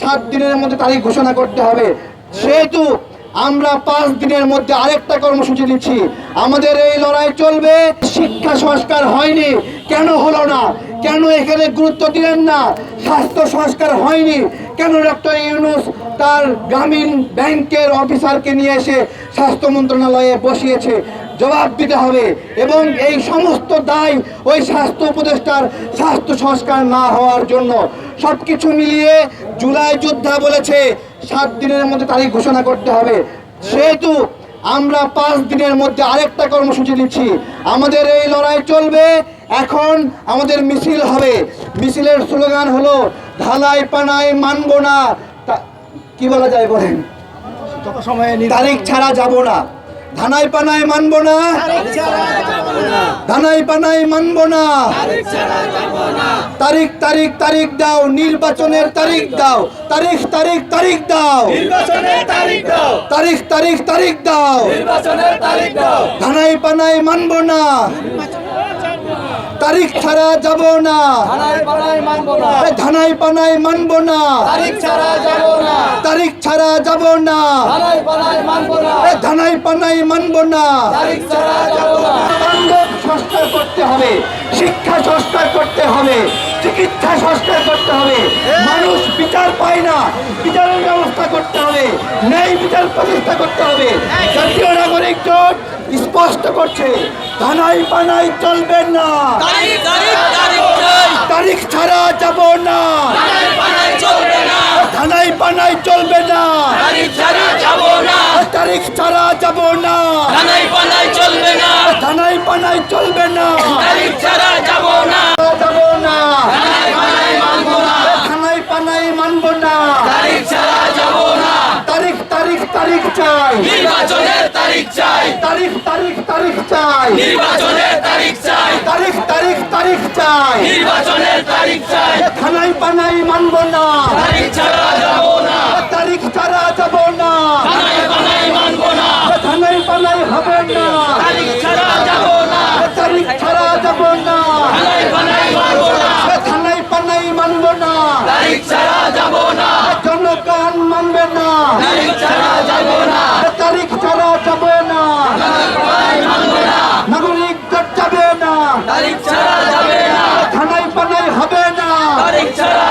সাত দিনের মধ্যে তারিখ ঘোষণা করতে হবে। সেহেতু আমরা পাঁচ দিনের মধ্যে আরেকটা কর্মসূচি দিচ্ছি আমাদের এই লড়াই চলবে, শিক্ষা সংস্কার হয়নি, কেন হলো না? কেন এখানে গুরুত্ব দিলেন না? স্বাস্থ্য সংস্কার হয়নি, কেন ডক্টর ইউনুস তার গ্রামীণ ব্যাংকের অফিসারকে নিয়ে এসে স্বাস্থ্য মন্ত্রণালয়ে বসিয়েছে? জবাব দিতে হবে এবং এই সমস্ত দায় ওই স্বাস্থ্য উপদেষ্টার স্বাস্থ্য সংস্কার না হওয়ার জন্য সব কিছু মিলিয়ে জুলাই যোদ্ধা বলেছে সাত দিনের মধ্যে তারিখ ঘোষণা করতে হবে। সেহেতু আমরা পাঁচ দিনের মধ্যে আরেকটা কর্মসূচি দিচ্ছি আমাদের এই লড়াই চলবে এখন আমাদের মিছিল হবে। মিছিলের স্লোগান হলো ঢালাই পানাই মানব না। কি বলা যায় বলেন? তারিখ ছাড়া যাব না। ধানাই পানাই মানব না। ধানাই পানাই মানব না। তারিখ তারিখ তারিখ দাও নির্বাচনের তারিখ দাও। তারিখ তারিখ তারিখ দাও। তারিখ তারিখ তারিখ তারিখ দাও। তারিখ দাও। ধানাই পানাই মানব না। তারিখ ছাড়া যাব না। ধানাই পানাই মানব না। তারিখ ছাড়া যাব না। তারিখ ছাড়া যাব না। ধানাই পানাই মানব না। তারিখ ছাড়া যাব না। সংস্কার করতে হবে। শিক্ষা সংস্কার করতে হবে। চিকিৎসা সংস্কার করতে হবে। মানুষ বিচার পায় না। বিচারের ব্যবস্থা করতে হবে। ন্যায় বিচার প্রতিষ্ঠা করতে হবে। জাতীয় স্পষ্ট করছে। ধানাই পানাই চলবে না। তারিখ তারিখ তারিখ চাই তারিখ ছাড়া যাব না। থানায় পানায় চলবে না। ধানাই পানাই চলবে না। তারিখ ছাড়া যাব না। থানায় পানায় চলবে না। ধানাই পানাই চলবে না। তারিখ ছাড়া যাব না। যাব না। থানায় পানায় মানব না। মানব না। তারিখ ছাড়া যাব না। তারিখ তারিখ তারিখ চাই। নির্বাচনের তারিখ চাই। তারিখ তারিখ তারিখ চাই। নির্বাচনের তারিখ চাই। তারিখ তারিখ তারিখ চাই। নির্বাচনের তারিখ চাই। থানাই পানাই মানব না। তারিখ ছাড়া যাব না। তারিখ ছাড়া যাব না। থানায় পানায় মানব না। থানাই পানাই হবে না। তারিখ ছাড়া যাব না। তারিখ ছাড়া যাব না। থানায় পানায় মানব না। থানাই পানাই মানব না। তারিখ ছাড়া যাব না। জনগণ মানবে না। তারিখ ছাড়া